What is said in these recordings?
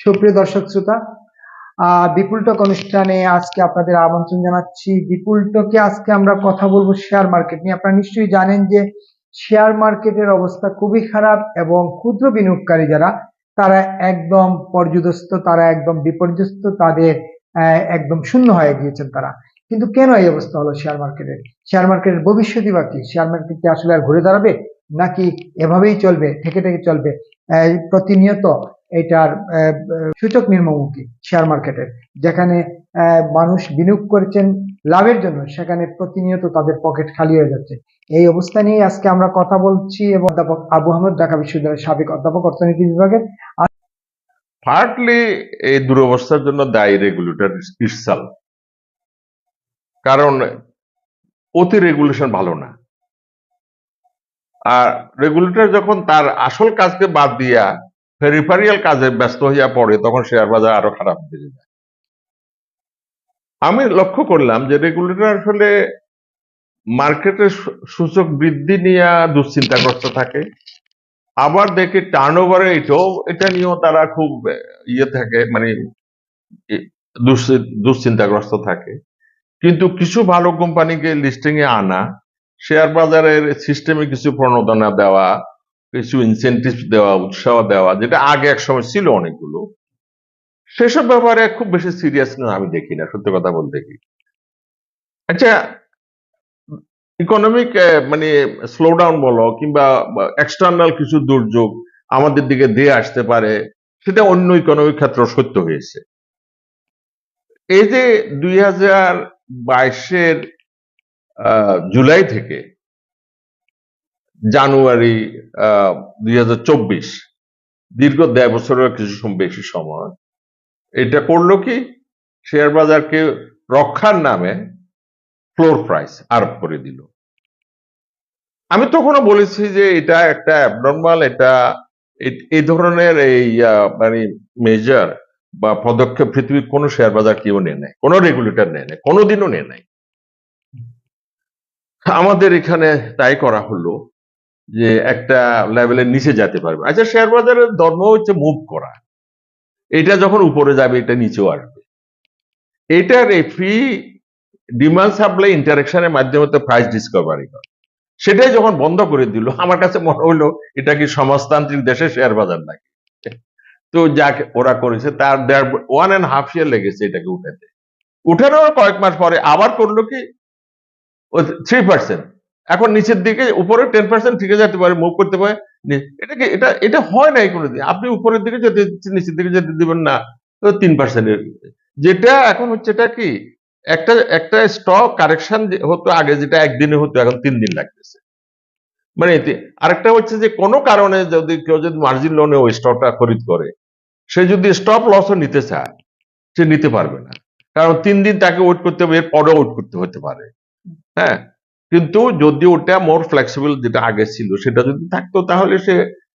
সুপ্রিয় দর্শক শ্রোতা বিপুল টক অনুষ্ঠানে আজকে আপনাদের আমন্ত্রণ জানাচ্ছি। বিপুল টকে আজকে আমরা কথা বলব শেয়ার মার্কেট নিয়ে। আপনারা নিশ্চয়ই জানেন যে শেয়ার মার্কেটের অবস্থা খুবই খারাপ এবং ক্ষুদ্র বিনিয়োগকারী যারা, তারা একদম পর্যদস্ত, তারা একদম বিপর্যস্ত, তাদের একদম শূন্য হয়ে গিয়েছেন তারা। কিন্তু কেন এই অবস্থা হলো শেয়ার মার্কেটের শেয়ার মার্কেটের ভবিষ্যৎই বা কি? শেয়ার মার্কেট কি আসলে আর ঘুরে দাঁড়াবে? নাকি এভাবেই চলবে থেকে থেকে চলবে? প্রতিনিয়ত এটার সূচক নিম্নমুখী শেয়ার মার্কেটের যেখানে মানুষ বিনিয়োগ করেছেন লাভের জন্য, সেখানে প্রতিনিয়ত তাদের পকেট খালি হয়ে যাচ্ছে। এই অবস্থা নিয়ে আজকে আমরা কথা বলছি এবং অধ্যাপক আবু আহমদ ঢাকা বিশ্ববিদ্যালয়ের সাবেক অধ্যাপক অর্থনীতি বিভাগের পার্টলি এই দুরবস্থার জন্য দায়ী রেগুলেটর ইটসেল কারণ অতি রেগুলেশন ভালো না। আর রেগুলেটর যখন তার আসল কাজকে বাদ দিয়া ফেরিফারিয়াল কাজে ব্যস্ত হইয়া পড়ে, তখন শেয়ার বাজার আরও খারাপ দিকে যায়। আমি লক্ষ্য করলাম যে রেগুলেটর আসলে মার্কেটের সূচক বৃদ্ধি নিয়ে দুশ্চিন্তাগ্রস্ত থাকে। আবার দেখি টার্ন ওভারে এটা নিয়েও তারা খুব ইয়ে থাকে মানে দুশ্চিন্তাগ্রস্ত থাকে। কিন্তু কিছু ভালো কোম্পানিকে লিস্টিং এ আনা শেয়ার বাজারের সিস্টেমে কিছু প্রণোদনা দেওয়া কিছু ইনসেন্টিভ দেওয়া, উৎসাহ দেওয়া, যেটা আগে এক সময় ছিল অনেকগুলো, সেসব ব্যাপারে খুব বেশি সিরিয়াস না, আমি দেখি না, সত্যি কথা বলতে কি। আচ্ছা ইকোনমিক মানে স্লোডাউন বলো, কিংবা এক্সটার্নাল কিছু দুর্যোগ আমাদের দিকে দিয়ে আসতে পারে, সেটা অন্য ইকোনমিক ক্ষেত্র সত্য হয়েছে। এই যে দুই হাজার বাইশের জুলাই থেকে জানুয়ারি দুই হাজার চব্বিশ। দীর্ঘ দেড় বছরের কিছু বেশি সময়। এটা করল কি? শেয়ার বাজারকে রক্ষার নামে ফ্লোর প্রাইস আরোপ করে দিল। আমি তখনও বলেছি যে এটা একটা অ্যাবনর্মাল এটা এই ধরনের এই মানে মেজার বা পদক্ষেপ পৃথিবীর কোনো শেয়ার বাজার কেউ নেয় নাই, কোনো রেগুলেটর নেয় নাই, কোনোদিনও নেয় নাই। আমাদের এখানে তাই করা হলো যে একটা লেভেলের নিচে যেতে পারবে। আচ্ছা শেয়ার বাজারের ধর্ম হচ্ছে মুভ করা। এটা যখন উপরে যাবে, এটা নিচেও আসবে। এটার এই ডিমান্ড সাপ্লাই ইন্টারাকশনের মাধ্যমে তো প্রাইস ডিসকভারি হয়। সেটাই যখন বন্ধ করে দিল, আমার কাছে মনে হলো, এটা কি সমাজতান্ত্রিক দেশে শেয়ার বাজার নাকি? তো যাকে, ওরা করেছে, তার দেড় ওয়ান অ্যান্ড হাফ ইয়ার লেগেছে এটাকে উঠাতে। উঠানোর কয়েক মাস পরে আবার করল কি? থ্রি পার্সেন্ট এখন নিচের দিকে উপরে টেন পার্সেন্ট ঠিক যেতে পারে মুভ করতে পারে। নি- এটা এটা এটা হয় নাই কোনোদিন। আপনি উপরের দিকে যেতে দিচ্ছেন, নিচের দিকে যেতে দিবেন না তো তিন পার্সেন্টের যেটা এখন হচ্ছে এটা কি একটা একটা স্টক কারেকশন হতো আগে যেটা একদিনে হতো এখন তিন দিন লাগতেছে। মানে আরেকটা হচ্ছে যে কোনো কারণে যদি কেউ যদি মার্জিন লোনে ওই স্টকটা খরিদ করে সে যদি স্টপ লসও নিতে চায় সে নিতে পারবে না। কারণ তিন দিন তাকে ওয়েট করতে হবে এর পরেও ওয়েট করতে হতে পারে। হ্যাঁ? কিন্তু যদি ওটা মোর ফ্লেক্সিবল যেটা আগে ছিল, সেটা যদি থাকতো, তাহলে সে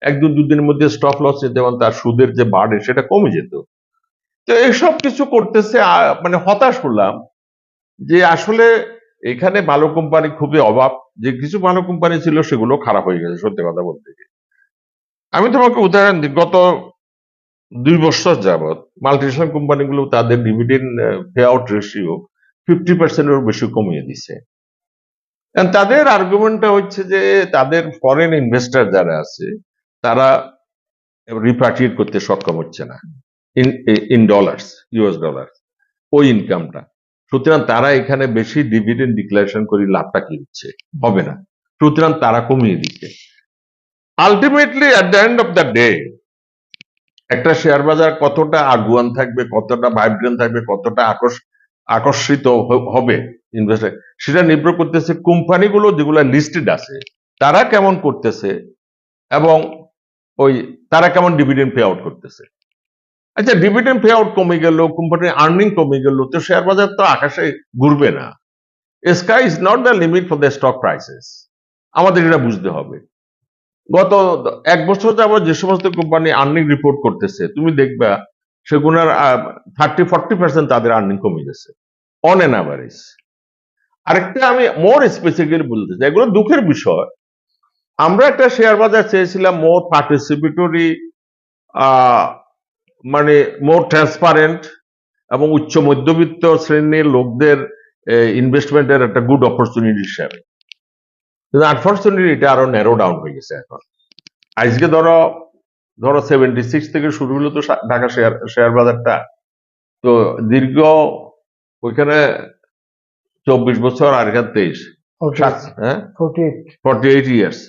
এক দুদিনের মধ্যে স্টপ লস এবং তার সুদের যে বাড়ে, সেটা কমে যেত। তো এইসব কিছু করতেছে মানে হতাশ হলাম যে আসলে এখানে ভালো কোম্পানি খুবই অভাব যে কিছু ভালো কোম্পানি ছিল সেগুলো খারাপ হয়ে গেছে, সত্যি কথা বলতে গিয়ে। আমি তোমাকে উদাহরণ দিই, গত দুই বছর যাবৎ মাল্টিনেশনাল কোম্পানিগুলো তাদের dividend pay out ratio fifty পার্সেন্টের বেশি কমিয়ে দিছে। তাদের আর্গুমেন্টটা হচ্ছে যে তাদের ফরেন ইনভেস্টর যারা আছে, তারা রিপার্টিয়েট করতে সক্ষম হচ্ছে না। ইন ডলার্স ইউএস ডলার ওই ইনকামটা সুতরাং তারা এখানে বেশি ডিভিডেন্ড ডিক্লারেশন করে লাভটা কি হচ্ছে? হবে না। সুতরাং তারা কমিয়ে দিচ্ছে। Ultimately at the end of the day একটা শেয়ার বাজার কতটা আগুয়ান থাকবে, কতটা ভাইব্রেন্ট থাকবে, কতটা আকর্ষ- আকর্ষিত হবে ইনভেস্টার সেটা নির্ভর করতেছে কোম্পানিগুলো যেগুলো লিস্টেড আছে, তারা কেমন করতেছে এবং ওই তারা কেমন ডিভিডেন্ড পে আউট করতেছে। আচ্ছা ডিভিডেন্ড পে আউট কমে গেল কোম্পানির আর্নিং কমে গেল তো শেয়ার বাজার তো আকাশে ঘুরবে না। Sky is not the limit for the stock prices আমাদের এটা বুঝতে হবে। গত এক বছর যাবত যে সমস্ত কোম্পানি আর্নিং রিপোর্ট করতেছে, তুমি দেখবা সেগুলোর থার্টি ফর্টি পার্সেন্ট তাদের আর্নিং কমে গেছে। অন এন অ্যাভারেজ আরেকটা আমি মোর স্পেসিফিক্যালি বলতে চাই, এগুলো দুঃখের বিষয়। আমরা একটা শেয়ার বাজার চেয়েছিলাম মোর পার্টিসিপেটরি মানে মোর ট্রান্সপারেন্ট এবং উচ্চ মধ্যবিত্ত শ্রেণির লোকদের ইনভেস্টমেন্টের একটা গুড অপরচুনিটি হিসাবে কিন্তু আনফর্চুনেটলি এটা আরও ন্যারো ডাউন হয়ে গেছে এখন। আজকে ধরো ধরো সেভেন্টি সিক্স থেকে শুরু হলো তো ঢাকা শেয়ার শেয়ার বাজারটা। তো দীর্ঘ ওইখানে চব্বিশ বছর আর এখানে তেইশ। হ্যাঁ? ফর্টি এইট ইয়ার্স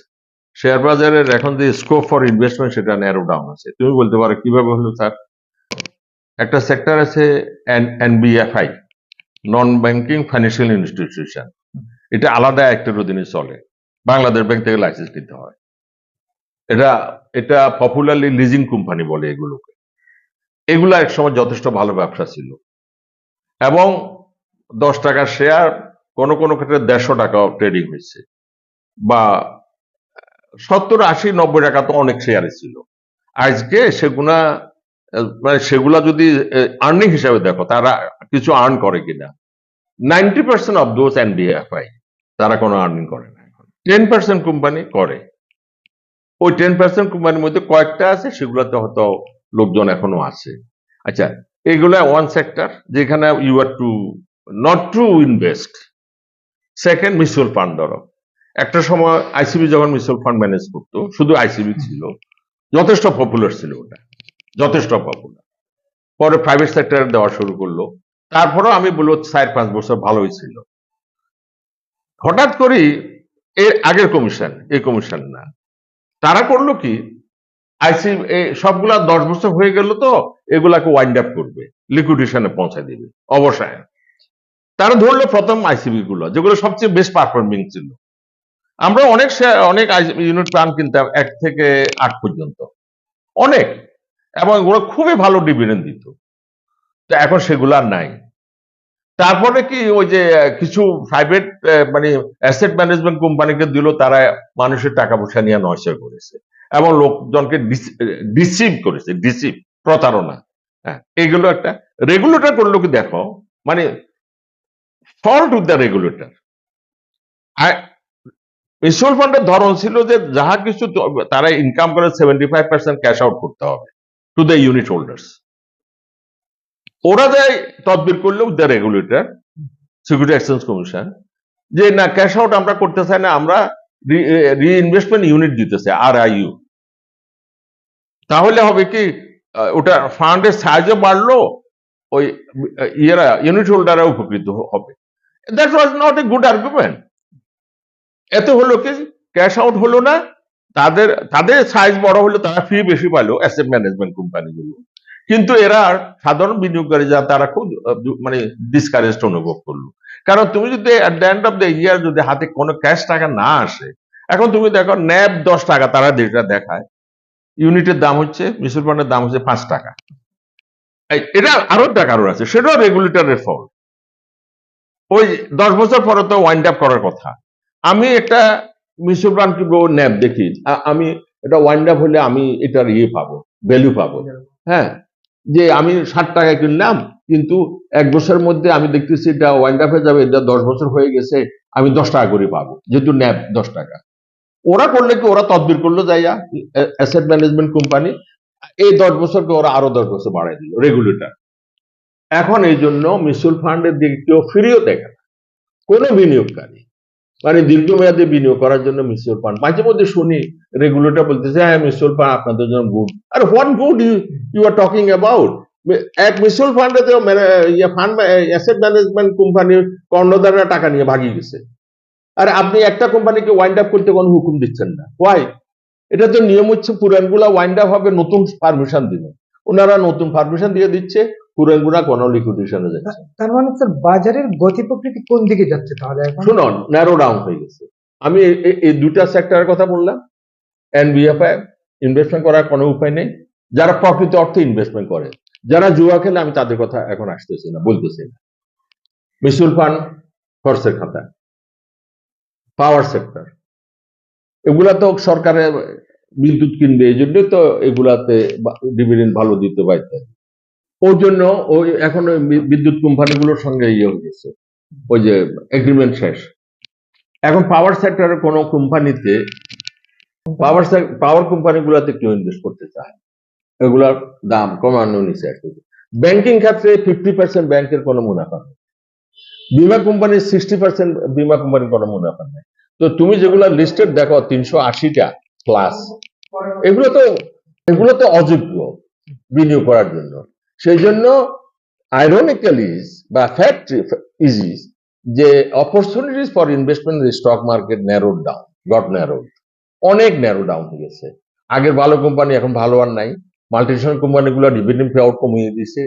শেয়ার বাজারের এখন যে স্কোপ ফর ইনভেস্টমেন্ট সেটা ন্যারো ডাউন আছে। তুমি বলতে পারো কীভাবে হলো স্যার একটা সেক্টর আছে NBFI non banking financial institution এটা আলাদা একটার অধীনে চলে। বাংলাদেশ ব্যাংক থেকে লাইসেন্স নিতে হয়। এটা এটা পপুলারলি লিজিং কোম্পানি বলে এগুলোকে। এগুলা এক সময় যথেষ্ট ভালো ব্যবসা ছিল। এবং দশ টাকার শেয়ার কোনো কোনো ক্ষেত্রে দেড়শো টাকাও ট্রেডিং হয়েছে। বা সত্তর, আশি, নব্বই টাকা তো অনেক শেয়ারে ছিল। আজকে সেগুলা মানে সেগুলা যদি আর্নিং হিসাবে দেখো, তারা কিছু আর্ন করে কিনা। Ninety percent of those NDFI তারা কোনো আর্নিং করে না এখন। টেন পার্সেন্ট কোম্পানি করে। ওই টেন পার্সেন্ট কোম্পানির মধ্যে কয়েকটা আছে, সেগুলোতে হয়তো লোকজন এখনও আছে। আচ্ছা এগুলো ওয়ান সেক্টর যেখানে you are to not to invest second mutual fund ধরো। একটা সময় আইসিবি যখন মিউচুয়াল ফান্ড ম্যানেজ করতো, শুধু আইসিবি ছিল। যথেষ্ট পপুলার ছিল ওটা। যথেষ্ট পপুলার পরে প্রাইভেট সেক্টরে দেওয়া শুরু করল। তারপরেও আমি বলব চার পাঁচ বছর ভালোই ছিল। হঠাৎ করেই এর আগের কমিশন এই কমিশন না। তারা করল কি? আইসি সবগুলা দশ বছর হয়ে গেল তো। এগুলাকে ওয়াইন্ড আপ করবে লিকুইডেশনে পৌঁছায় দিবে, অবসায়। তারা ধরলো প্রথম আইসিবি গুলো, যেগুলো সবচেয়ে বেস্ট পারফর্মিং ছিল। আমরা অনেক অনেক ইউনিট প্ল্যান কিনতাম এক থেকে আট পর্যন্ত। অনেক। এবং ওরা খুবই ভালো ডিভিডেন্ড দিত। তো এখন সেগুলো আর নাই। তারপরে কি ওই যে, কিছু প্রাইভেট মানে অ্যাসেট ম্যানেজমেন্ট কোম্পানিকে দিল, তারা মানুষের টাকা পয়সা নিয়ে নয়সা করেছে। এবং লোকজনকে ডিসিভ করেছে ডিসিভ প্রতারণা। হ্যাঁ এগুলো একটা রেগুলেটর করল কি দেখো মানে fault with the regulator mutual ফান্ডের ধরন ছিল যে যাহা কিছু তারা ইনকাম করে seventy five percent cash out করতে হবে টু দ্য ইউনিট হোল্ডার্স ওরা দেয় তদবির করলেও the regulator security exchange commission যে না ক্যাশ আউট আমরা করতে চাই না, আমরা রিইনভেস্টমেন্ট ইউনিট দিতেছে আর আইইউ তাহলে হবে কি ওটা ফান্ডের সাইজও বাড়লো, ওই ইয়েরা ইউনিট হোল্ডাররা উপকৃত হবে। That was not a good argument এতে হলো কি? ক্যাশ আউট হলো না। তাদের তাদের সাইজ বড় হলো তারা ফি বেশি পাইলো অ্যাসেট ম্যানেজমেন্ট কোম্পানিগুলো। কিন্তু এরা সাধারণ বিনিয়োগকারী যা, তারা খুব মানে ডিসকারেজড অনুভব করল। কারণ তুমি যদি at the end of the year যদি হাতে কোনো ক্যাশ টাকা না আসে, এখন তুমি দেখো, ন্যাব দশ টাকা তারা যেটা দেখায় ইউনিটের দাম হচ্ছে মিউচুয়াল ফান্ডের দাম হচ্ছে পাঁচ টাকা। এটা আরও একটা কারণ আছে, সেটাও রেগুলেটরের ফল ওই দশ বছর পরে তো ওয়াইন্ড আপ করার কথা। আমি একটা মিউচুয়াল ফান্ড কিনবো ন্যাব দেখি আমি এটা ওয়াইন্ড আপ হলে আমি এটার ইয়ে পাবো ভ্যালু পাবো। হ্যাঁ যে আমি ষাট টাকা কিনলাম, কিন্তু এক বছরের মধ্যে আমি দেখতেছি এটা ওয়াইন্ড আপ হয়ে যাবে, এটা দশ বছর হয়ে গেছে, আমি দশ টাকা করে পাবো, যেহেতু ন্যাব দশ টাকা। ওরা করলে কি ওরা তদবির করল যাইয়া অ্যাসেট ম্যানেজমেন্ট কোম্পানি এই দশ বছরকে ওরা আরও দশ বছর বাড়াই দিল রেগুলেটর এখন এই জন্য মিউচুয়াল ফান্ডের দিক কেউ ফিরিয়েও দেখে না। কোনো বিনিয়োগকারী মানে দীর্ঘমেয়াদে বিনিয়োগ করার জন্য মিউচুয়াল ফান্ড মাঝে মধ্যে শুনি রেগুলেটর বলতেছে হ্যাঁ মিউচুয়াল ফান্ড আপনাদের জন্য good R what good you you are talking about এক মিউচুয়াল ফান্ডে তো ফান্ড অ্যাসেট ম্যানেজমেন্ট কোম্পানির কর্ণধাররা টাকা নিয়ে ভাগিয়ে গেছে আর আপনি একটা কোম্পানিকে ওয়াইন্ড আপ করতে কোনো হুকুম দিচ্ছেন না। ওয়াই এটা তো নিয়ম হচ্ছে পুরানগুলা ওয়াইন্ড আপ হবে নতুন পারমিশন দিবে। ওনারা নতুন পারমিশন দিয়ে দিচ্ছে পুরানগুলা কোনো লিকুইডেশনে যাচ্ছে তার মানে স্যার বাজারের গতি প্রকৃতি কোন দিকে যাচ্ছে তাহলে শুনুন ন্যারো ডাউন হয়ে গেছে। আমি এই দুটা সেক্টরের কথা বললাম। এনবিএফআই ইনভেস্টমেন্ট করার কোনো উপায় নেই। যারা প্রকৃত অর্থে ইনভেস্টমেন্ট করে যারা জুয়া খেলে আমি তাদের কথা এখন আসতেছি না বলতেছি না। মিউচুয়াল ফান্ড খরচের খাতা। পাওয়ার সেক্টর এগুলা তো সরকারের বিদ্যুৎ কিনবে, এই জন্যই তো এগুলাতে ডিভিডেন্ড ভালো দিতে পারতে ওর জন্য ওই এখন বিদ্যুৎ কোম্পানিগুলোর সঙ্গে ইয়ে হয়ে গেছে। ওই যে এগ্রিমেন্ট শেষ। এখন পাওয়ার সেক্টরের কোনো কোম্পানিতে পাওয়ার পাওয়ার কোম্পানিগুলোতে কেউ ইনভেস্ট করতে চায়। এগুলার দাম কমানো নিচে ব্যাংকিং ক্ষেত্রে ফিফটি পার্সেন্ট ব্যাংকের কোনো মুনাফা নেই। বিমা কোম্পানির সিক্সটি পার্সেন্ট বিমা কোম্পানির কোনো মুনাফা নেই। তো তুমি যেগুলো লিস্টেড দেখো, তিনশো আশিটা প্লাস এগুলো তো এগুলো তো অযোগ্য বিনিয়োগ করার জন্য। সেই জন্য আইরনিক্যালি বা ফ্যাক্ট ইজ যে opportunities for investment stock market narrowed down got narrowed অনেক ন্যারো ডাউন হয়ে গেছে। আগের ভালো কোম্পানি এখন ভালো আর নাই। মাল্টিনেশনাল কোম্পানিগুলো ডিভিডেন্ড পে আউট কমিয়ে দিছে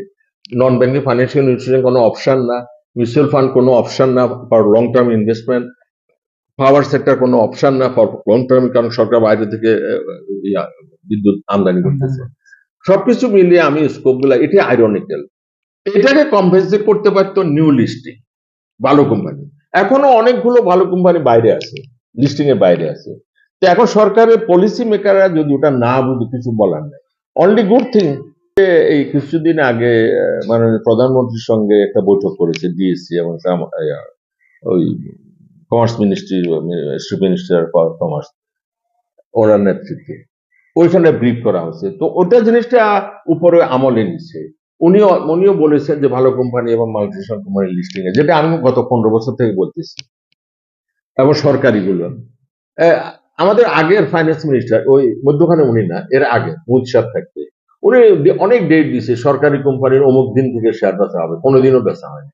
নন ব্যাংকিং ফাইন্যান্সিয়াল ইনস্টিটিউশন কোনো অপশন না। মিউচুয়াল ফান্ড কোনো অপশন না for long term investment power sector কোনো অপশন না লং টার্ম কারণ সরকার বাইরে থেকে বিদ্যুৎ আমদানি করতেছে। সবকিছু মিলিয়ে আমি স্কোপগুলা এটা আইরনিক্যাল এটাকে কম্পেনসেট করতে পারতো নিউ লিস্টিং ভালো কোম্পানি এখনও অনেকগুলো ভালো কোম্পানি বাইরে আছে লিস্টিং এর বাইরে আছে। তো এখন সরকারের পলিসি মেকাররা যদি ওটা না বুঝে, কিছু বলার নেই। অনলি গুড থিং এই কিছুদিন আগে মাননীয় প্রধানমন্ত্রীর সঙ্গে একটা বৈঠক করেছে ডিএসসি এবং ওই commerce ministry ministry for commerce ওনার নেতৃত্বে। ওইখানে ব্রিফ করা হয়েছে। তো ওটা জিনিসটা উপরে আমলে নিচ্ছে। উনিও উনিও বলেছেন যে ভালো কোম্পানি এবং মাল্টিনেশনাল কোম্পানি লিস্টিং এ, যেটা আমি গত পনেরো বছর থেকে বলতেছি। এবং সরকারিগুলো। আমাদের আগের ফাইন্যান্স মিনিস্টার ওই মধ্যখানে উনি না, এর আগে মুদসাদ থাকতে উনি অনেক ডেট দিছে সরকারি কোম্পানির অমুক দিন থেকে শেয়ার বেচা হবে, কোনোদিনও বেচা হয়নি।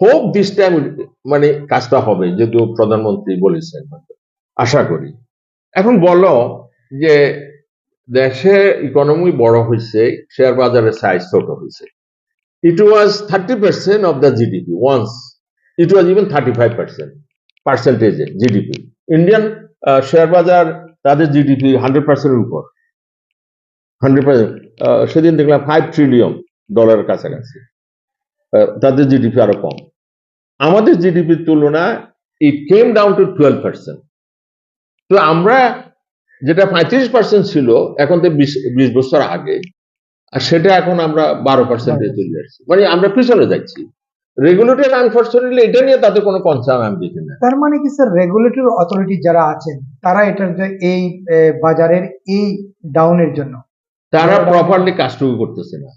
হোপ দিস টাইম মানে কাজটা হবে, যদিও প্রধানমন্ত্রী বলেছেন। আশা করি। এখন বলো যে, দেশে ইকোনমি বড় হয়েছে শেয়ার বাজারের সাইজ ছোট হয়েছে it was thirty percent of the GDP once it was even thirty five percent পার্সেন্টেজে GDP Indian share বাজার তাদের জিডিপি হান্ড্রেড পার্সেন্টের উপর। হান্ড্রেড পার্সেন্ট সেদিন দেখলাম ফাইভ ট্রিলিয়ন ডলারের কাছাকাছি। তাদের জিডিপি আরও কম। আমাদের জিডিপির তুলনায় it came down to twelve percent তো আমরা যেটা পঁয়ত্রিশ পার্সেন্ট ছিল এখন তো বিশ বছর আগে আর সেটা এখন আমরা বারো পার্সেন্টে চলে যাচ্ছি মানে আমরা পিছনে যাচ্ছি। রেগুলেটর আনফর্চুনেটলি এটা নিয়ে তাদের কোনো কনসার্ন আমি দেখি না। তার মানে কি স্যার রেগুলেটরি অথরিটি যারা আছেন তারা এটার যে এই বাজারের এই ডাউনের জন্য। তারা প্রপারলি কাজটুকু করতেছে না।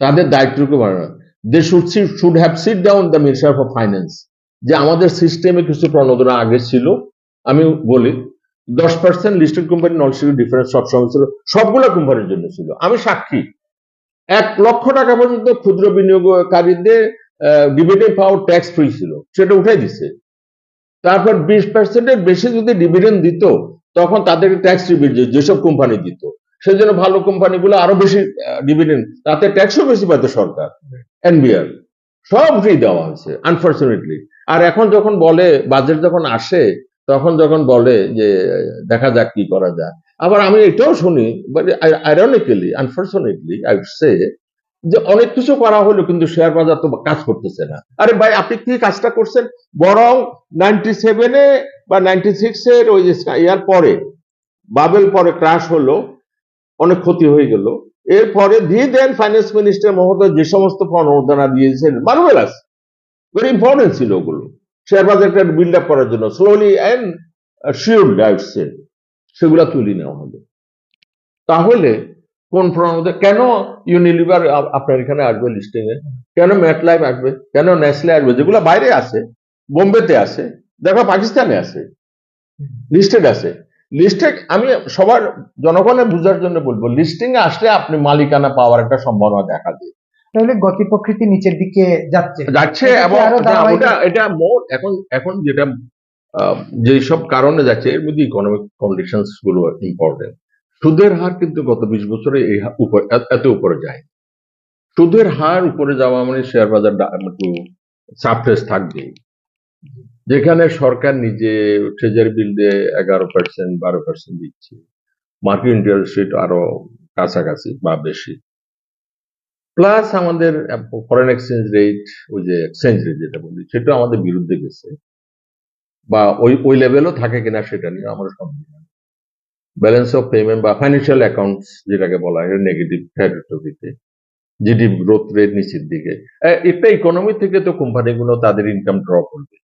তাদের দায়িত্বটুকু বাড়ানো। They should should have sit down the minister of finance যে আমাদের সিস্টেমে কিছু প্রণোদনা আগে ছিল। আমি বলি, দশ percent listed company non listed difference সবসময় ছিল। সবগুলো কোম্পানির জন্য ছিল। আমি সাক্ষী। এক লক্ষ টাকা পর্যন্ত ক্ষুদ্র বিনিয়োগকারীদের ডিভিডেন্ড পাওয়ার ট্যাক্স ফ্রি ছিল। সেটা উঠাই দিছে। তারপর বিশ পার্সেন্টের বেশি যদি ডিভিডেন্ড দিত, তখন তাদের ট্যাক্স রিবিট যেসব কোম্পানি দিত। সেজন্য ভালো কোম্পানিগুলো আরও বেশি ডিভিডেন্ড তাতে ট্যাক্সও বেশি পাইতো সরকার এনবিআর সব ফ্রি দেওয়া হয়েছে আনফর্চুনেটলি আর এখন যখন বলে বাজেট যখন আসে, তখন যখন বলে যে, দেখা যাক কি করা যায়। আবার আমি এটাও শুনি আইরনিক্যালি আনফর্চুনেটলি আই সে যে অনেক কিছু করা হলো কিন্তু শেয়ার বাজার তো কাজ করতেছে না। আরে ভাই, আপনি কি কাজটা করছেন? বরং নাইনটি সেভেনে বা নাইনটি সিক্স এর ওই যে, ইয়ার পরে বাবেল পরে ক্রাশ হলো অনেক ক্ষতি হয়ে গেল। এরপরে দিয়ে দেন ফাইন্যান্স মিনিস্টার মহোদয় যে সমস্ত প্রণোদনা দিয়েছেন মার্ভেলাস ভেরি ইম্পর্টেন্ট ছিল ওগুলো। শেয়ার বাজারটা বিল্ড আপ করার জন্য। Slowly and surely I say সেগুলা তুলে নেওয়া হলো। তাহলে কোন প্রণোদনা, কেন ইউনিলিভার আপনার এখানে আসবে লিস্টিং এ? কেন ম্যাটলাইফ আসবে? কেন নেসলে আসবে? যেগুলো বাইরে আছে, বোম্বেতে আছে, দেখো পাকিস্তানে আছে লিস্টেড আছে। লিস্টেড আমি সবার জনগণের বুঝার জন্য বলব লিস্টিং আসলে আপনি মালিকানা পাওয়ার একটা সম্ভাবনা দেখা যায় তাহলে গতি প্রকৃতি নিচের দিকে যাচ্ছে। যাচ্ছে এবং এটা মোর এখন এখন যেটা যেসব কারণে যাচ্ছে এর মধ্যে ইকোনমিক কন্ডিশনসগুলো ইম্পর্টেন্ট সুদের হার কিন্তু গত বিশ বছরে এই এত- উপরে যায়। সুদের হার উপরে যাওয়া মানে শেয়ার বাজার একটু সাবফেস থাকবে যেখানে সরকার নিজে ট্রেজারি বিল দিয়ে এগারো পার্সেন্ট বারো পার্সেন্ট দিচ্ছে। মার্কিন ইন্টারেস্ট রেট আরও কাছাকাছি বা বেশি। প্লাস আমাদের ফরেন এক্সচেঞ্জ রেট ওই যে এক্সচেঞ্জ রেট যেটা বলি, সেটা আমাদের বিরুদ্ধে গেছে। বা ওই ওই লেভেলও থাকে কিনা সেটা নিয়ে আমরা সন্দেহ ব্যালেন্স অফ পেমেন্ট বা ফাইন্যান্সিয়াল অ্যাকাউন্টস যেটাকে বলা হয় নেগেটিভ টেরিটরিতে জিডিপি গ্রোথ রেট নিচের দিকে। একটা ইকোনমি থেকে তো কোম্পানিগুলো তাদের ইনকাম ড্র করবে।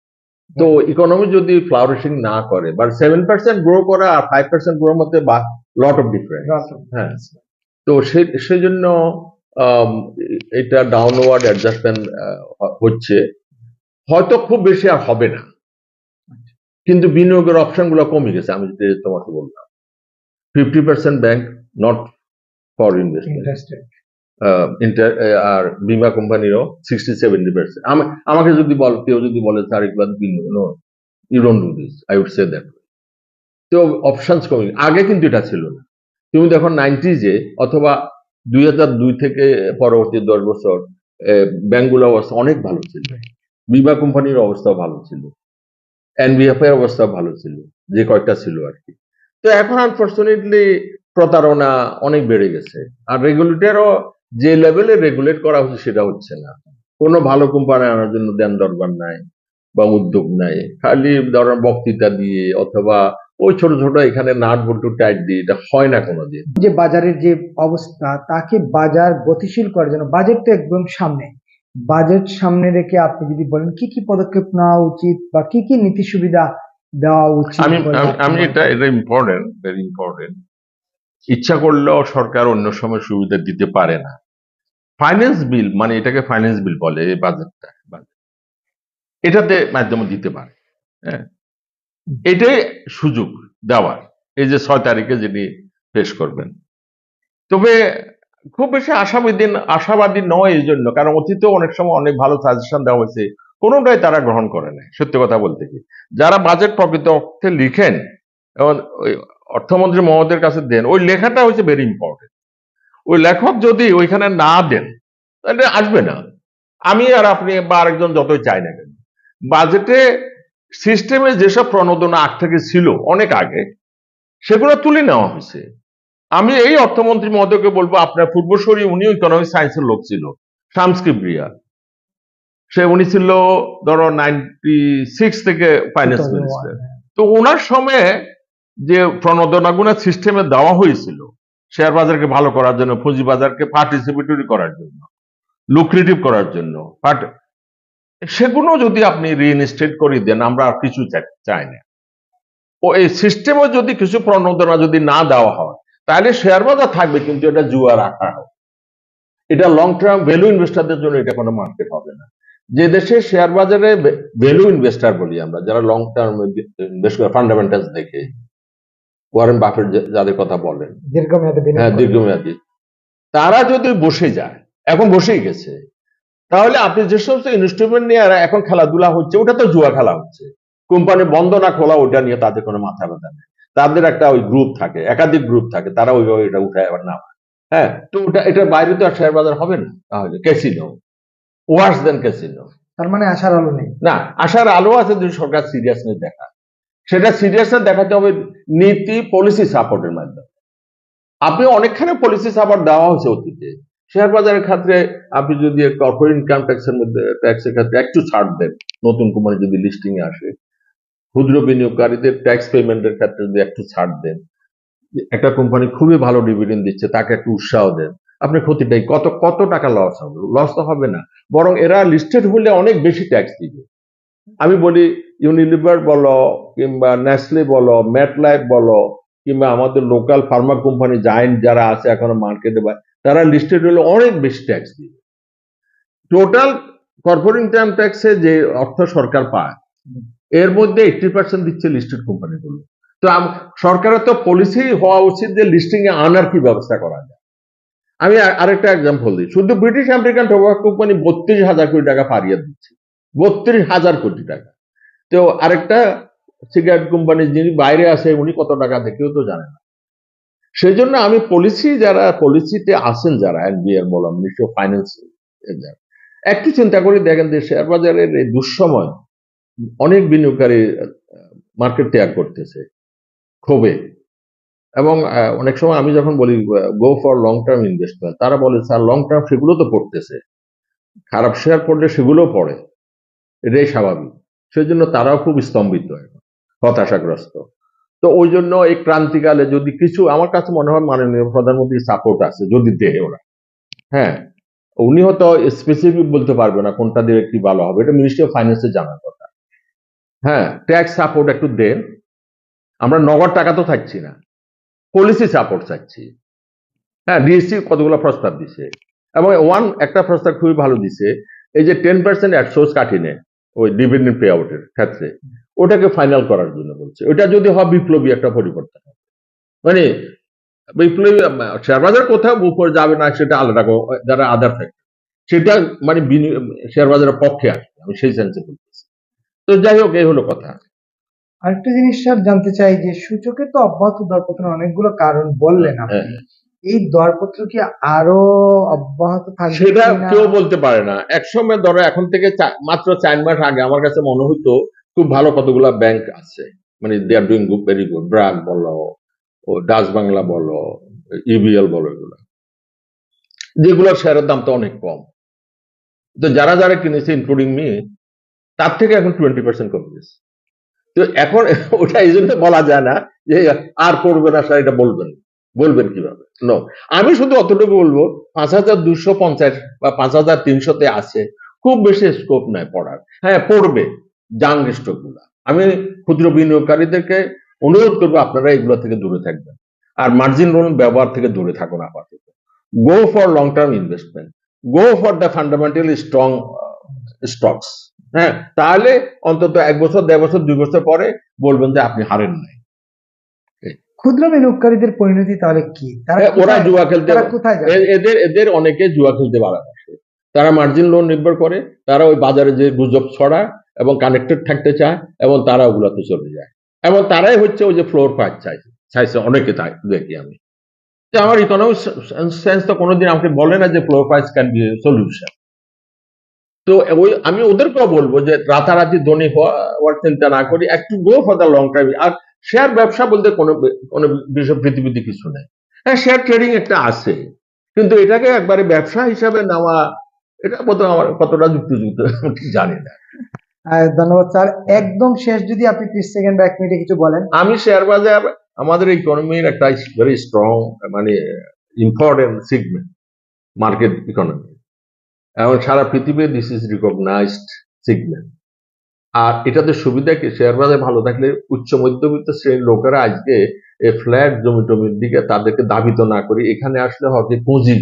তো ইকোনমি যদি ফ্লাউরিশিং না করে বা সেভেন পার্সেন্ট গ্রো করা আর ফাইভ পার্সেন্ট গ্রোর মধ্যে বা লট অফ ডিফারেন্স হ্যাঁ। তো সেজন্য এটা ডাউনওয়ার্ড অ্যাডজাস্টমেন্ট হচ্ছে। হয়তো খুব বেশি আর হবে না। কিন্তু বিনিয়োগের অপশনগুলো কমে গেছে। আমি যেটা তোমাকে বললাম। Fifty percent bank not for investment inter আর বিমা কোম্পানিরও সিক্সটি সেভেন্টি পার্সেন্ট আমাকে যদি বল কেউ যদি বলে স্যার বিনিয়োগ no you don't do this I would say that তো অপশনস কমে আগে কিন্তু এটা ছিল না। তুমি দেখো নাইনটিজে অথবা দুই হাজার দুই থেকে পরবর্তী দশ বছর ব্যাংকগুলোর অবস্থা অনেক ভালো ছিল। বিমা কোম্পানির অবস্থাও ভালো ছিল। এনবিএফ এর অবস্থা ভালো ছিল যে কয়েকটা ছিল আর কি। তো এখন আনফর্চুনেটলি প্রতারণা অনেক বেড়ে গেছে। আর রেগুলেটরও যে লেভেলে রেগুলেট করা হচ্ছে সেটা হচ্ছে না। কোনো ভালো কোম্পানি আনার জন্য দেন দরবার নাই বা উদ্যোগ নাই। খালি ধরেন বক্তৃতা দিয়ে অথবা ওই ছোট ছোট এখানে নাট বল্টু টাইট দিয়ে এটা হয় না কোনোদিন। যে বাজারের যে অবস্থা তাকে বাজার গতিশীল করার জন্য বাজেট তো একদম সামনে। বাজেট সামনে রেখে আপনি যদি বলেন কি কি পদক্ষেপ নেওয়া উচিত বা কি কি নীতি সুবিধা দেওয়া উচিত আমি আমি- এটা এটা ইম্পর্টেন্ট ভেরি ইম্পর্টেন্ট ইচ্ছা করলেও সরকার অন্য সময় সুবিধা দিতে পারে না। ফাইন্যান্স বিল মানে এটাকে ফাইন্যান্স বিল বলে, এই বাজেটটা। এটাতে মাধ্যমে দিতে পারে হ্যাঁ? এটাই সুযোগ দেওয়ার, এই যে ছয় তারিখে যিনি পেশ করবেন। তবে খুব বেশি আশাবাদী আশাবাদী নয় এই জন্য, কারণ অতীতেও অনেক সময় অনেক ভালো সাজেশন দেওয়া হয়েছে, কোনোটাই তারা গ্রহণ করে নাই, সত্যি কথা বলতে কি। যারা বাজেট প্রকৃত অর্থে লিখেন, এবং অর্থমন্ত্রী মহোদয়ের কাছে দেন, ওই লেখাটা হচ্ছে ভেরি ইম্পর্টেন্ট ওই লেখক যদি ওইখানে না দেন তাহলে আসবে না। আমি আর আপনি বা আরেকজন যতই চাই না কেন। বাজেটে সিস্টেমে যেসব প্রণোদনা আগ থেকে ছিল অনেক আগে সেগুলো তুলে নেওয়া হয়েছে। আমি এই অর্থমন্ত্রী মহোদয়কে বলব আপনার পূর্বসরী উনিও ইকোনমিক সায়েন্সের লোক ছিল শামস্কিপ্রিয়া সে উনি ছিল ধরো নাইনটি সিক্স থেকে ফাইন্যান্স মিনিস্টার তো ওনার সময়ে যে প্রণোদনাগুলো সিস্টেমে দেওয়া হয়েছিল শেয়ার বাজারকে ভালো করার জন্য, পুঁজি বাজারকে পার্টিসিপেটরি করার জন্য লুক্রেটিভ করার জন্য সেগুলো যদি আপনি রিইনস্টেট করে দেন, আমরা আর কিছু চাই- না। ও এই সিস্টেমে যদি কিছু প্রণোদনা যদি না দেওয়া হয়, তাহলে শেয়ার বাজার থাকবে, কিন্তু এটা জুয়া রাখা হবে। এটা লং টার্ম ভ্যালু ইনভেস্টারদের জন্য এটা কোনো মার্কেট হবে না। যে দেশে শেয়ার বাজারে ভ্যালু ইনভেস্টার বলি আমরা, যারা লং টার্ম ইনভেস্ট করে ফান্ডামেন্টালস দেখে। ওয়ারেন বাফেট যাদের কথা বলেন। দীর্ঘমেয়াদে হ্যাঁ দীর্ঘমেয়াদী। তারা যদি বসে যায় এখন বসেই গেছে তাহলে আপনি যে সমস্ত ইনস্ট্রুমেন্ট নিয়ে এখন খেলাধুলা হচ্ছে ওটা তো জুয়া খেলা হচ্ছে। কোম্পানি বন্ধ না খোলা ওটা নিয়ে তাদের কোনো মাথা ব্যথা নেই। তাদের একটা ওই গ্রুপ থাকে একাধিক গ্রুপ থাকে তারা ওইভাবে এটা উঠায় আবার না হ্যাঁ তো ওটা এটার বাইরে তো আর শেয়ার বাজার হবে না তাহলে ক্যাসিনো ওয়ার্স দেন ক্যাসিনো তার মানে আশার আলো নেই। না আশার আলো আছে যদি সরকার সিরিয়াসনেস দেখা সেটা সিরিয়াসনেস দেখাতে হবে নীতি পলিসি সাপোর্টের মাধ্যমে। আপনি অনেকখানি পলিসি সাপোর্ট দেওয়া হয়েছে অতীতে। শেয়ার বাজারের ক্ষেত্রে আপনি যদি কর্পোরেট ইনকাম ট্যাক্সের মধ্যে ট্যাক্সের ক্ষেত্রে একটু ছাড় দেন, নতুন কোম্পানি যদি লিস্টিং এ আসে, ক্ষুদ্র বিনিয়োগকারীদের ট্যাক্স পেমেন্টের ক্ষেত্রে যদি একটু ছাড় দেন, একটা কোম্পানি খুবই ভালো ডিভিডেন্ড দিচ্ছে, তাকে একটু উৎসাহ দেন, আপনার ক্ষতিটাই কত কত টাকা লস হবে? লস তো হবে না। বরং এরা লিস্টেড হলে অনেক বেশি ট্যাক্স দিবে। আমি বলি ইউনিলিভার বলো, কিংবা নেসলে বলো ম্যাটলাইফ বলো, কিংবা আমাদের লোকাল ফার্মা কোম্পানি জায়েন্ট যারা আছে এখনও মার্কেটে বা, তারা লিস্টেড হলে অনেক বেশি ট্যাক্স দিবে টোটাল কর্পোরেট ইনকাম ট্যাক্সে যে অর্থ সরকার পায়, এর মধ্যে এইটটি পার্সেন্ট দিচ্ছে লিস্টেড কোম্পানিগুলো তো সরকারের তো পলিসি হওয়া উচিত যে লিস্টিং এ আনার কি ব্যবস্থা করা যায়। আমি আরেকটা এক্সাম্পল দিই। শুধু ব্রিটিশ আমেরিকান টোবাকো কোম্পানি বত্রিশ হাজার কোটি টাকা পারিয়ে দিচ্ছে। বত্রিশ হাজার কোটি টাকা। তো আরেকটা সিগারেট কোম্পানি যিনি বাইরে আছে উনি কত টাকা দেখেও তো জানেন না। সেই জন্য আমি পলিসি যারা পলিসিতে আছেন যারা এনবিআর বললাম অফ ফাইন্যান্স একটু চিন্তা করে দেখেন যে শেয়ার বাজারের এই দুঃসময় অনেক বিনিয়োগকারী মার্কেট ত্যাগ করতেছে, ক্ষোভে। এবং অনেক সময় আমি যখন বলি go for long term investment তারা বলে, স্যার লং টার্ম সেগুলো তো পড়তেছে। খারাপ শেয়ার পড়লে সেগুলো পড়ে। এটাই স্বাভাবিক। সেই জন্য তারাও খুব স্তম্ভিত হতাশাগ্রস্ত। তো ওই জন্য এই ক্রান্তিকালে যদি কিছু, আমার কাছে মনে হয় মাননীয় প্রধানমন্ত্রীর সাপোর্ট আছে, যদি দেয় ওরা। হ্যাঁ উনি হয়তো স্পেসিফিক বলতে পারবে না কোনটা দিলে কি ভালো হবে, এটা মিনিস্ট্রি অফ ফাইন্যান্সের জানার কথা। হ্যাঁ ট্যাক্স সাপোর্ট একটু দেন, আমরা নগদ টাকা তো থাকছি না পলিসি সাপোর্ট চাচ্ছি। হ্যাঁ ডিএসসি কতগুলো প্রস্তাব দিছে, এবং ওয়ান একটা প্রস্তাব খুবই ভালো দিছে, এই যে টেন পার্সেন্ট অ্যাডসোর্স কাটিনে ওই ডিভিডেন্ড পে আউটের ক্ষেত্রে। ওটাকে ফাইনাল করার জন্য বলছে। ওটা যদি হয় বিপ্লবী একটা পরিবর্তন হবে। মানে বিপ্লবী শেয়ার বাজার কোথাও উপর যাবে না সেটা আলাদা যারা আদার থাকে সেটা মানে শেয়ার বাজারের পক্ষে আসবে আমি সেই সেন্সে বলতেছি। তো যাই হোক এই হলো কথা। আরেকটা জিনিস স্যার জানতে চাই যে সূচকে তো অব্যাহত দরপতনের অনেকগুলো কারণ বললেন আপনি। হ্যাঁ। এই দরপত্র কি আরও অব্যাহত থাকবে সেটা কেউ বলতে পারে না। একসময় ধরো এখন থেকে মাত্র চার মাস আগে আমার কাছে মনে হতো খুব ভালো কতগুলা ব্যাংক আছে। মানে they are doing good very good BRAC বলো ও ডাচ বাংলা বলো ইবিএল বলো এগুলো। যেগুলোর শেয়ারের দাম তো অনেক কম। তো যারা যারা কিনেছে ইনক্লুডিং মি তার থেকে এখন টোয়েন্টি পার্সেন্ট কমে গেছে। তো এখন ওটা এই জন্য বলা যায় না যে আর করবে না স্যার এটা বলবেন। বলবেন কীভাবে? নো আমি শুধু অতটুকু বলব, পাঁচ হাজার দুশো পঞ্চাশ বা পাঁচ হাজার তিনশোতে আছে, খুব বেশি স্কোপ নাই পড়ার। হ্যাঁ পড়বে জাং স্টকগুলা আমি ক্ষুদ্র বিনিয়োগকারীদেরকে অনুরোধ করব, আপনারা এগুলো থেকে দূরে থাকবেন। আর মার্জিন লোন ব্যবহার থেকে দূরে থাকুন আপাতত। Go for long term investment go for the fundamental strong stocks হ্যাঁ তাহলে অন্তত এক বছর, দেড় বছর, দুই বছর পরে বলবেন যে আপনি হারেন নাই। ক্ষুদ্র বিনিয়োগকারীদের পরিণতি তাহলে কি? তারা হ্যাঁ, ওরা জুয়া খেলতে কোথায় এদের এদের অনেকে জুয়া খেলতে ভালোবাসে তারা মার্জিন লোন নির্ভর করে তারা ওই বাজারে যে গুজব ছড়ায় এবং কানেক্টেড থাকতে চায় এবং তারা ওগুলাতে চলে যায়। এবং তারাই হচ্ছে ওই যে ফ্লোর পাইট চাইছে চাইছে অনেকে তাই দেখি আমি। আমার ইকোনমিক সেন্স তো কোনোদিন আমাকে বলে না যে floor price can be solution তো ওই আমি ওদেরকেও বলব যে রাতারাতি ধনী হওয়া হওয়ার চিন্তা না করি একটু go for the long time R share ব্যবসা বলতে কোনো কোনো বিষয় পৃথিবীতে কিছু নেই। হ্যাঁ শেয়ার ট্রেডিং একটা আছে কিন্তু এটাকে একবারে ব্যবসা হিসাবে নেওয়া এটা কত আমার কতটা যুক্তিযুক্ত জানি না। ধন্যবাদ স্যার। একদম শেষ যদি আপনি ত্রিশ সেকেন্ড বা এক মিনিটে কিছু বলেন। আমি শেয়ার বাজার আমাদের ইকোনমির একটা ভেরি স্ট্রং মানে ইম্পর্টেন্ট সিগমেন্ট মার্কেট ইকোনমি এবং সারা পৃথিবী দিস ইজ রিকগনাইজড সিগমেন্ট আর এটাতে সুবিধা কি? শেয়ার বাজার ভালো থাকলে উচ্চ মধ্যবিত্ত শ্রেণির লোকেরা আজকে ফ্ল্যাট জমি টমির দিকে তাদেরকে দাবিত না করি। এখানে আসলে হবে পুঁজি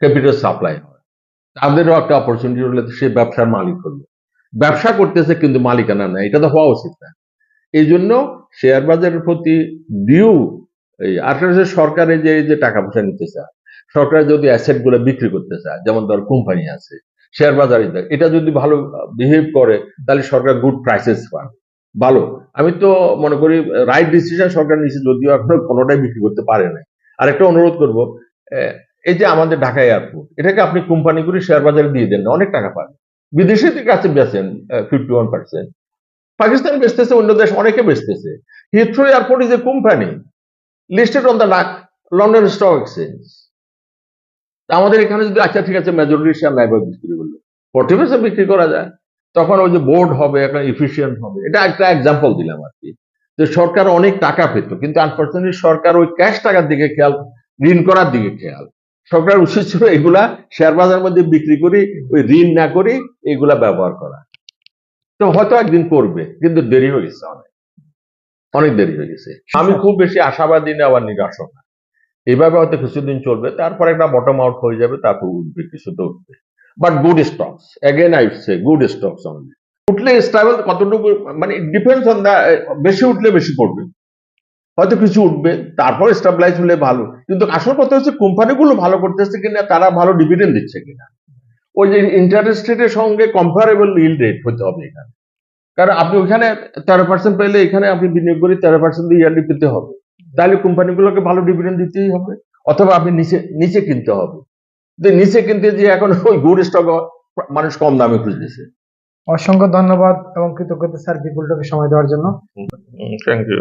ক্যাপিটাল সাপ্লাই হয়। তাদেরও একটা অপরচুনিটি হলে সে ব্যবসার মালিক হলো। ব্যবসা করতেছে কিন্তু মালিকানা নেই। এটা তো হওয়া উচিত না। এই জন্য শেয়ার বাজারের প্রতি ডিউ এই আসলে সরকারের যে যে টাকা পয়সা নিতে চায়, সরকার যদি অ্যাসেটগুলো বিক্রি করতে চায়, যেমন ধর কোম্পানি আছে শেয়ার বাজারে দেয়, এটা যদি ভালো বিহেভ করে তাহলে সরকার গুড প্রাইসেস পায় ভালো। আমি তো মনে করি রাইট ডিসিশন সরকার নিচ্ছে যদিও এখনও কোনোটাই বিক্রি করতে পারে না আর একটা অনুরোধ করব এই যে আমাদের ঢাকা এয়ারপোর্ট এটাকে আপনি কোম্পানিগুলি শেয়ার বাজারে দিয়ে দেন অনেক টাকা পান। বিদেশিদের কাছে বেচেন ফিফটি ওয়ান পার্সেন্ট পাকিস্তান বেচতেছে অন্য দেশ অনেকে বেচতেছে। Heathrow airport is a company listed on the London stock exchange আমাদের এখানে যদি আচ্ছা ঠিক আছে মেজরিটি শেয়ার নাই বিক্রি করল। ফোর্টি পার্সেন্ট বিক্রি করা যায়। তখন ওই যে বোর্ড হবে একটা ইফিসিয়েন্ট হবে। এটা একটা এক্সাম্পল দিলাম আর কি। যে সরকার অনেক টাকা পেত, কিন্তু আনফর্চুনেটলি সরকার ওই ক্যাশ টাকার দিকে খেয়াল, ঋণ করার দিকে খেয়াল। সরকার উচিত ছিল এগুলা শেয়ার বাজার মধ্যে বিক্রি করি, ওই ঋণ না করি, এগুলা ব্যবহার করা। তো হয়তো একদিন করবে, কিন্তু দেরি হয়ে গেছে অনেক। অনেক দেরি হয়ে গেছে। আমি খুব বেশি আশাবাদী না, আবার নিরাশ। না এইভাবে হয়তো কিছুদিন চলবে, তারপর একটা বটম আউট হয়ে যাবে, তারপর উঠবে কিছুতে উঠবে। But good stocks again I say good stocks only উঠলে স্টেবল কতটুকু মানে ডিপেন্ডস অন দা বেশি উঠলে বেশি পড়বে। হয়তো কিছু উঠবে, তারপর স্টাবলাইজ হলে ভালো। কিন্তু আসল কথা হচ্ছে কোম্পানিগুলো ভালো করতেছে কিনা, তারা ভালো ডিভিডেন্ড দিচ্ছে কিনা। ওই যে ইন্টারেস্ট রেটের সঙ্গে কম্পারেবল ইল রেট হতে হবে এখানে। কারণ আপনি ওইখানে তেরো পার্সেন্ট পেলে এখানে আপনি বিনিয়োগ করে তেরো পার্সেন্ট ইয়ারলি পেতে হবে। তাহলে কোম্পানিগুলোকে ভালো ডিভিডেন্ড দিতেই হবে। অথবা আপনি নিচে নিচে কিনতে হবে। নিচে কিনতে যে এখন ওই গুড স্টক মানুষ কম দামে খুঁজতেছে। অসংখ্য ধন্যবাদ এবং কৃতজ্ঞতা স্যার বিপুলটাকে সময় দেওয়ার জন্য। Thank you